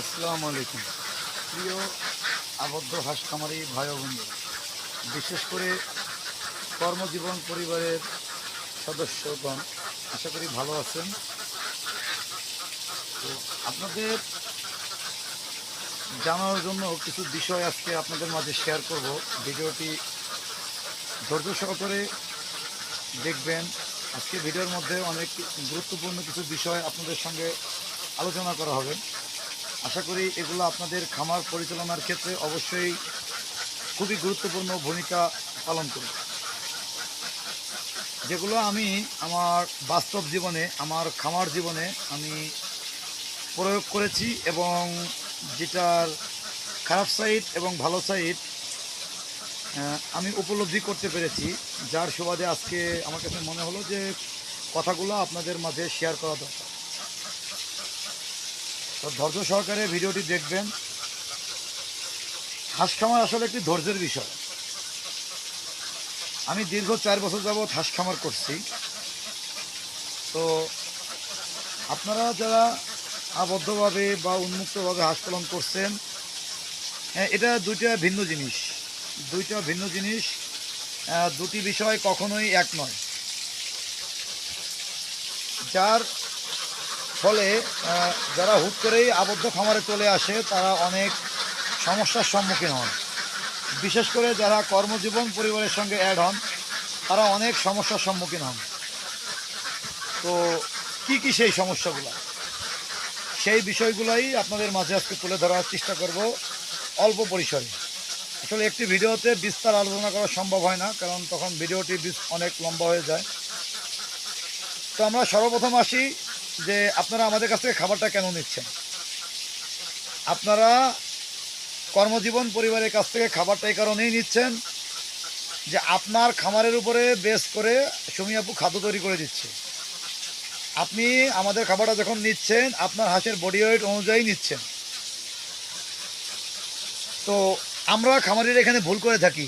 আসসালামু আলাইকুম। প্রিয় আবদ্ধ হাঁস খামারি ভাই ও বন্ধু বিশেষ করে কর্মজীবন পরিবারের সদস্যগণ, আশা করি ভালো আছেন। তো আপনাদের জানার জন্য কিছু বিষয় আজকে আপনাদের মাঝে শেয়ার করব। ভিডিওটি ধৈর্য সহকারে দেখবেন। আজকে ভিডিওর মধ্যে অনেক গুরুত্বপূর্ণ কিছু বিষয় আপনাদের সঙ্গে আলোচনা করা হবে। আশা করি এগুলো আপনাদের খামার পরিচালনার ক্ষেত্রে অবশ্যই খুবই গুরুত্বপূর্ণ ভূমিকা পালন করবে। যেগুলো আমি আমার বাস্তব জীবনে, আমার খামার জীবনে আমি প্রয়োগ করেছি এবং যেটার খারাপ সাইড এবং ভালো সাইড আমি উপলব্ধি করতে পেরেছি। যার সুবাদে আজকে আমার কাছে মনে হলো যে কথাগুলো আপনাদের মাঝে শেয়ার করা দরকার। তো ধৈর্য সহকারে ভিডিওটি দেখবেন। হাঁস খামার আসলে একটি ধৈর্যের বিষয়। আমি দীর্ঘ চার বছর যাবৎ হাঁস খামার করছি। তো আপনারা যারা আবদ্ধভাবে বা উন্মুক্তভাবে হাঁস পালন করছেন হ্যাঁ এটা দুইটা ভিন্ন জিনিস। দুইটা ভিন্ন জিনিস দুটি বিষয় কখনোই এক নয়। যার ফলে যারা হুট করেই আবদ্ধ খামারে চলে আসে, তারা অনেক সমস্যার সম্মুখীন হন। বিশেষ করে যারা কর্মজীবন পরিবারের সঙ্গে অ্যাড হন, তারা অনেক সমস্যার সম্মুখীন হন। তো কি কি সেই সমস্যাগুলো? সেই বিষয়গুলোই আপনাদের মাঝে আজকে তুলে ধরার চেষ্টা করব অল্প পরিসরে। আসলে একটি ভিডিওতে বিস্তার আলোচনা করা সম্ভব হয় না, কারণ তখন ভিডিওটি অনেক লম্বা হয়ে যায়। তো আমরা সর্বপ্রথম আসি যে আপনারা আমাদের কাছ থেকে খাবারটা কেন নিচ্ছেন? আপনারা কর্মজীবন পরিবারের কাছ থেকে খাবারটা এই কারণেই নিচ্ছেন যে আপনার খামারের উপরে বেস করে সুমি খাদ্য তৈরি করে দিচ্ছে। আপনি আমাদের খাবারটা যখন নিচ্ছেন, আপনার হাঁসের বডি ওয়েট অনুযায়ী নিচ্ছেন। তো আমরা খামারিরা এখানে ভুল করে থাকি।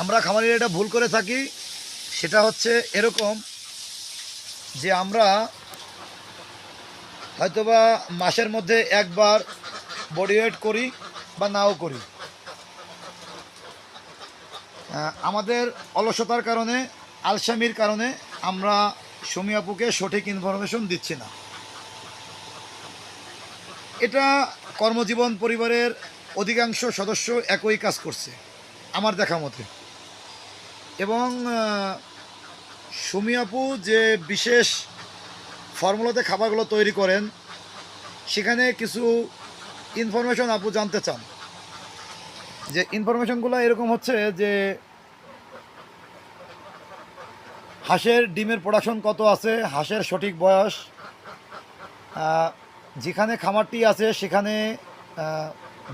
আমরা খামারিরা এটা ভুল করে থাকি, সেটা হচ্ছে এরকম যে আমরা হয়তোবা মাসের মধ্যে একবার বডি ওয়েট করি বা নাও করি। আমাদের অলসতার কারণে, আলসামির কারণে আমরা সুমি আপুকে সঠিক ইনফরমেশন দিচ্ছি না। এটা কর্মজীবন পরিবারের অধিকাংশ সদস্য একই কাজ করছে, আমার দেখা মতে। এবং সুমি আপু যে বিশেষ ফর্মুলাতে খাবারগুলো তৈরি করেন, সেখানে কিছু ইনফরমেশন আপু জানতে চান। যে ইনফরমেশনগুলো এরকম হচ্ছে যে, হাঁসের ডিমের প্রোডাকশন কত আছে, হাঁসের সঠিক বয়স যেখানে খামারটি আছে সেখানে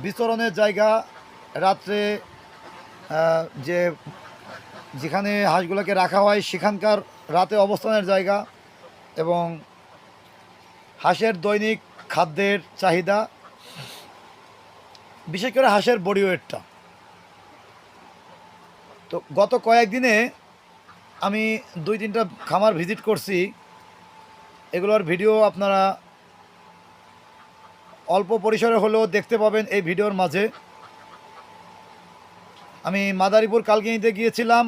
বিচরণের জায়গা, রাত্রে যে যেখানে হাঁসগুলোকে রাখা হয়, সেখানকার রাতে অবস্থানের জায়গা এবং হাঁসের দৈনিক খাদ্যের চাহিদা, বিশেষ করে হাঁসের বডি ওয়েটটা তো গত কয়েকদিনে আমি দুই তিনটা খামার ভিজিট করছি। এগুলোর ভিডিও আপনারা অল্প পরিসরে হলেও দেখতে পাবেন এই ভিডিওর মাঝে। আমি মাদারীপুর কালকিনিতে গিয়েছিলাম।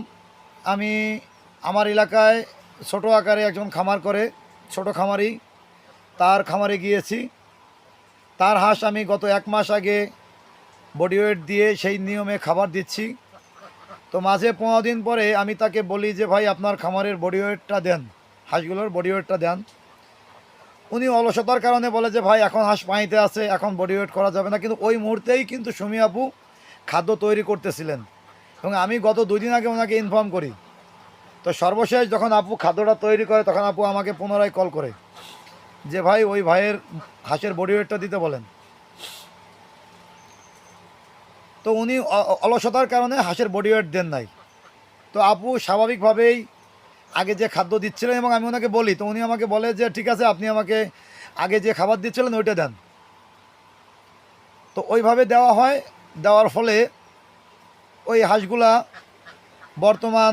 আমি আমার এলাকায় ছোট আকারে একজন খামার করে, ছোট খামারি। তার খামারে গিয়েছি। তার হাঁস আমি গত এক মাস আগে বডি ওয়েট দিয়ে সেই নিয়মে খাবার দিচ্ছি। তো মাঝে পনেরো দিন পরে আমি তাকে বলি যে, ভাই, আপনার খামারের বডি ওয়েটটা দেন। হাঁসগুলোর বডি ওয়েটটা দেন। উনি অলসতার কারণে বলে যে, ভাই, এখন হাঁস পানিতে আছে, এখন বডি ওয়েট করা যাবে না। কিন্তু ওই মুহূর্তেই কিন্তু সুমি আপু খাদ্য তৈরি করতেছিলেন। এবং আমি গত দুই দিন আগে ওনাকে ইনফর্ম করি। তো সর্বশেষ যখন আপু খাদ্যটা তৈরি করে, তখন আপু আমাকে পুনরায় কল করে। যে ভাই, ওই ভাইয়ের হাঁসের বডি ওয়েটটা দিতে বলেন। তো উনি অলসতার কারণে হাঁসের বডি ওয়েট দেন নাই। তো আপু স্বাভাবিকভাবেই আগে যে খাদ্য দিচ্ছিলেন এবং আমি ওনাকে বলি, তো উনি আমাকে বলে যে, ঠিক আছে, আপনি আমাকে আগে যে খাবার দিচ্ছিলেন, ওইটা দেন। তো ওইভাবে দেওয়া হয়। দেওয়ার ফলে ওই হাঁসগুলা বর্তমান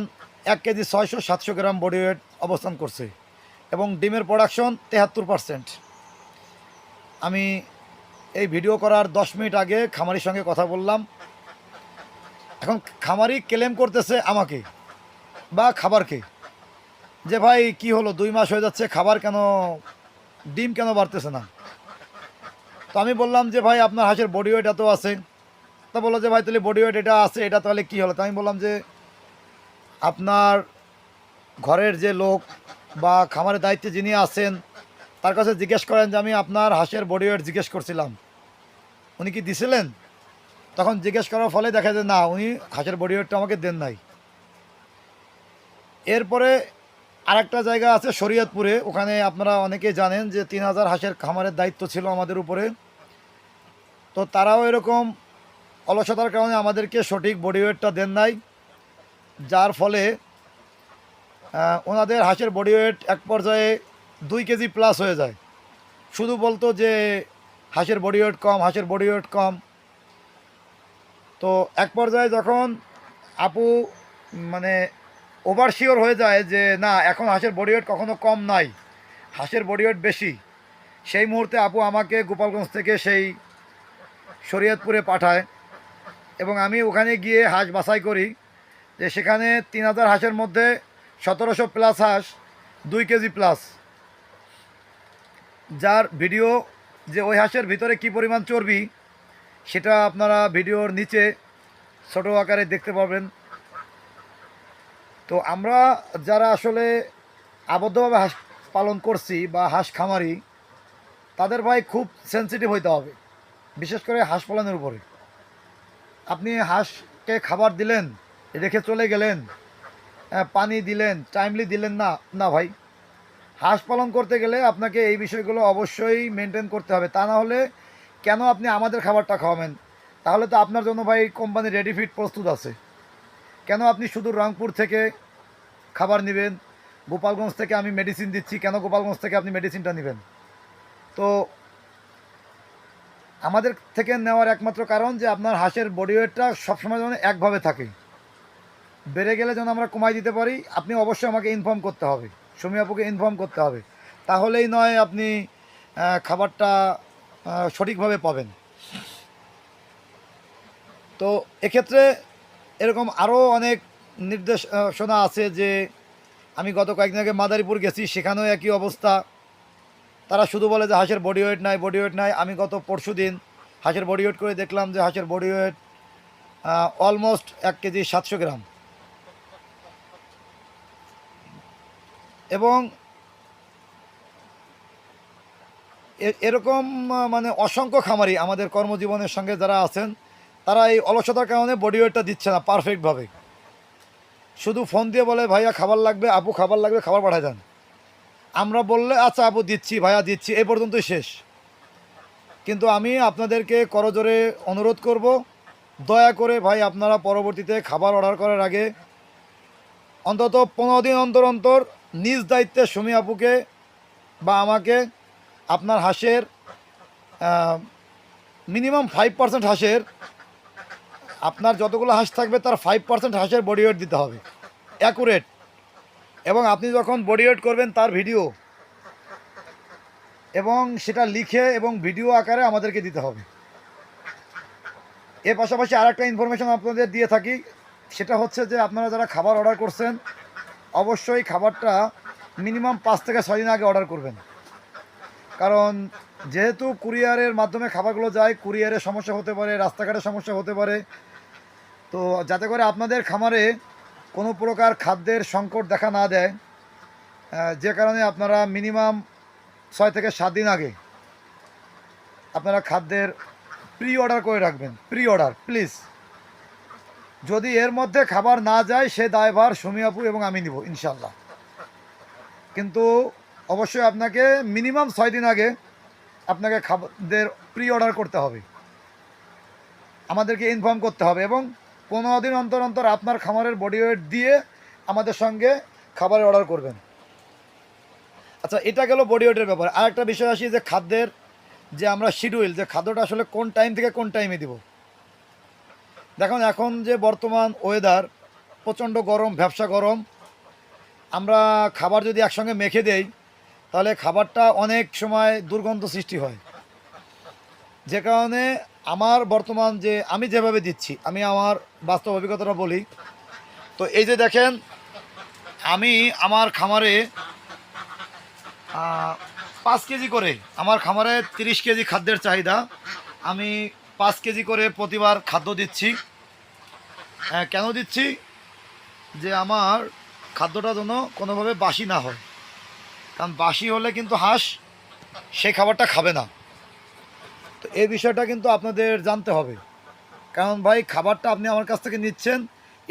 এক কেজি ছয়শো সাতশো গ্রাম বডি ওয়েট অবস্থান করছে এবং ডিমের প্রোডাকশন তেহাত্তর পারসেন্ট আমি এই ভিডিও করার দশ মিনিট আগে খামারির সঙ্গে কথা বললাম। এখন খামারি ক্লেম করতেছে আমাকে বা খাবারকে যে, ভাই, কি হলো? দুই মাস হয়ে যাচ্ছে, খাবার কেন, ডিম কেন বাড়তেছে না? তো আমি বললাম যে, ভাই, আপনার হাঁসের বডি ওয়েট এত আছে তা বলল যে, ভাই, তাহলে বডি ওয়েট এটা আছে, এটা তাহলে কী হলো? তো আমি বললাম যে, আপনার ঘরের যে লোক বা খামারের দায়িত্বে যিনি আছেন, তার কাছে জিজ্ঞেস করেন যে, আমি আপনার হাঁসের বডি ওয়েট জিজ্ঞেস করছিলাম। উনি কি দিছিলেন? তখন জিজ্ঞেস করার ফলে দেখা যায়, না, উনি হাঁসের বডি ওয়েটটা আমাকে দেন নাই। এরপরে আরেকটা জায়গা আছে শরীয়তপুরে, ওখানে আপনারা অনেকেই জানেন যে, তিন হাজার হাঁসের খামারের দায়িত্ব ছিল আমাদের উপরে। তো তারাও এরকম অলসতার কারণে আমাদেরকে সঠিক বডি ওয়েটটা দেন নাই। যার ফলে ওনাদের হাঁসের বডি ওয়েট এক পর্যায়ে দুই কেজি প্লাস হয়ে যায়। শুধু বলতো যে, হাঁসের বডি ওয়েট কম, হাঁসের বডি ওয়েট কম। তো এক পর্যায়ে যখন আপু মানে ওভারশিওর হয়ে যায় যে, না, এখন হাঁসের বডি ওয়েট কখনো কম নাই, হাঁসের বডি ওয়েট বেশি, সেই মুহূর্তে আপু আমাকে গোপালগঞ্জ থেকে সেই শরীয়তপুরে পাঠায়। এবং আমি ওখানে গিয়ে হাঁস বাছাই করি, যে সেখানে তিন হাজার হাঁসের মধ্যে সতেরোশো প্লাস হাঁস, দুই কেজি প্লাস যার ভিডিও যে ওই হাঁসের ভিতরে কি পরিমাণ চর্বি, সেটা আপনারা ভিডিওর নিচে ছোটো আকারে দেখতে পাবেন। তো আমরা যারা আসলে আবদ্ধভাবে হাঁস পালন করছি বা হাঁস খামারি, তাদের ভাই খুব সেন্সিটিভ হইতে হবে, বিশেষ করে হাঁস পালনের উপরে। আপনি হাঁসকে খাবার দিলেন রেখে চলে গেলেন হ্যাঁ, পানি দিলেন টাইমলি দিলেন না না ভাই। হাঁস পালন করতে গেলে আপনাকে এই বিষয়গুলো অবশ্যই মেনটেন করতে হবে। তা না হলে কেন আপনি আমাদের খাবারটা খাওয়াবেন? তাহলে তো আপনার জন্য ভাই কোম্পানি রেডি ফিট প্রস্তুত আছে। কেন আপনি শুধু রংপুর থেকে খাবার নেবেন? গোপালগঞ্জ থেকে আমি মেডিসিন দিচ্ছি কেন গোপালগঞ্জ থেকে আপনি মেডিসিনটা নেবেন? তো আমাদের থেকে নেওয়ার একমাত্র কারণ যে আপনার হাঁসের বডি ওয়েটটা সবসময় যেন একভাবে থাকে। বেড়ে গেলে যেন আমরা কমাই দিতে পারি, আপনি অবশ্যই আমাকে ইনফর্ম করতে হবে। সমী আপুকে ইনফর্ম করতে হবে। তাহলেই নয় আপনি খাবারটা সঠিকভাবে পাবেন। তো এক্ষেত্রে এরকম আরও অনেক নির্দেশনা আছে যে, আমি গত কয়েকদিন আগে মাদারীপুর গেছি, সেখানেও একই অবস্থা। তারা শুধু বলে যে হাঁসের বডি ওয়েট নাই বডি ওয়েট নাই। আমি গত পরশু দিন হাঁসের বডি ওয়েট করে দেখলাম যে হাঁসের বডি ওয়েট অলমোস্ট এক কেজি সাতশো গ্রাম। এবং এরকম মানে অসংখ্য খামারি আমাদের কর্মজীবনের সঙ্গে যারা আছেন, তারা এই অলসতার কারণে বডি ওয়েটটা দিচ্ছে না পারফেক্টভাবে শুধু ফোন দিয়ে বলে, ভাইয়া, খাবার লাগবে, আপু, খাবার লাগবে, খাবার পাঠায় দেন। আমরা বললে আচ্ছা আপু, দিচ্ছি, ভাইয়া দিচ্ছি এই পর্যন্তই শেষ। কিন্তু আমি আপনাদেরকে করজোরে অনুরোধ করব, দয়া করে ভাই, আপনারা পরবর্তীতে খাবার অর্ডার করার আগে অন্তত পনেরো দিন অন্তর অন্তর নিজ দায়িত্বে সুমি আপুকে বা আমাকে আপনার হাঁসের মিনিমাম ফাইভ পার্সেন্ট হাঁসের, আপনার যতগুলো হাঁস থাকবে তার ফাইভ পার্সেন্ট হাঁসের বডি ওয়েট দিতে হবে। অ্যাকুরেট এবং আপনি যখন বডি ওয়েট করবেন তার ভিডিও এবং সেটা লিখে এবং ভিডিও আকারে আমাদেরকে দিতে হবে। এর পাশাপাশি আর একটা ইনফরমেশন আপনাদের দিয়ে থাকি, সেটা হচ্ছে যে আপনারা যারা খাবার অর্ডার করছেন, অবশ্যই খাবারটা মিনিমাম পাঁচ থেকে ছয় দিন আগে অর্ডার করবেন। কারণ যেহেতু কুরিয়ারের মাধ্যমে খাবারগুলো যায় কুরিয়ারের সমস্যা হতে পারে রাস্তাঘাটের সমস্যা হতে পারে, তো যাতে করে আপনাদের খামারে কোনো প্রকার খাদ্যের সংকট দেখা না দেয় যে কারণে আপনারা মিনিমাম ছয় থেকে সাত দিন আগে আপনারা খাদ্যের প্রি অর্ডার করে রাখবেন প্রি অর্ডার প্লিজ যদি এর মধ্যে খাবার না যায়, সে দায়ভার সুমি আপু এবং আমি নিব ইনশাল্লাহ কিন্তু অবশ্যই আপনাকে মিনিমাম ছয় দিন আগে আপনাকে খাবারদের প্রি অর্ডার করতে হবে। আমাদেরকে ইনফর্ম করতে হবে এবং পনেরো দিন অন্তর অন্তর আপনার খামারের বডি ওয়েট দিয়ে আমাদের সঙ্গে খাবারের অর্ডার করবেন। আচ্ছা এটা গেল বডি ওয়েটের ব্যাপার। আর একটা বিষয় আসি যে খাদ্যের যে আমরা শিডিউল যে খাদ্যটা আসলে কোন টাইম থেকে কোন টাইমে দিব। দেখুন, এখন যে বর্তমান ওয়েদার প্রচণ্ড গরম, ব্যবসা গরম, আমরা খাবার যদি একসঙ্গে মেখে দেই, তাহলে খাবারটা অনেক সময় দুর্গন্ধ সৃষ্টি হয়। যে কারণে আমার বর্তমান যে আমি যেভাবে দিচ্ছি আমি আমার বাস্তব অভিজ্ঞতাটা বলি। তো এই যে দেখেন আমি আমার খামারে পাঁচ কেজি করে আমার খামারে তিরিশ কেজি খাদ্যের চাহিদা। আমি পাঁচ কেজি করে প্রতিবার খাদ্য দিচ্ছি। হ্যাঁ, কেন দিচ্ছি? যে আমার খাদ্যটা যেন কোনোভাবে বাসি না হয়। কারণ বাসি হলে কিন্তু হাঁস সেই খাবারটা খাবে না। তো এই বিষয়টা কিন্তু আপনাদের জানতে হবে। কারণ ভাই, খাবারটা আপনি আমার কাছ থেকে নিচ্ছেন,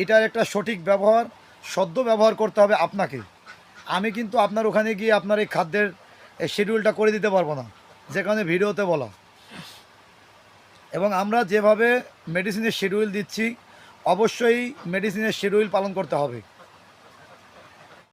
এটার একটা সঠিক ব্যবহার, সদ্য ব্যবহার করতে হবে আপনাকে। আমি কিন্তু আপনার ওখানে গিয়ে আপনার এই খাদ্যের শিডিউলটা করে দিতে পারব না, যে কারণে ভিডিওতে বলা। এবং আমরা যেভাবে মেডিসিনের শিডিউল দিচ্ছি, অবশ্যই মেডিসিনের শিডিউল পালন করতে হবে।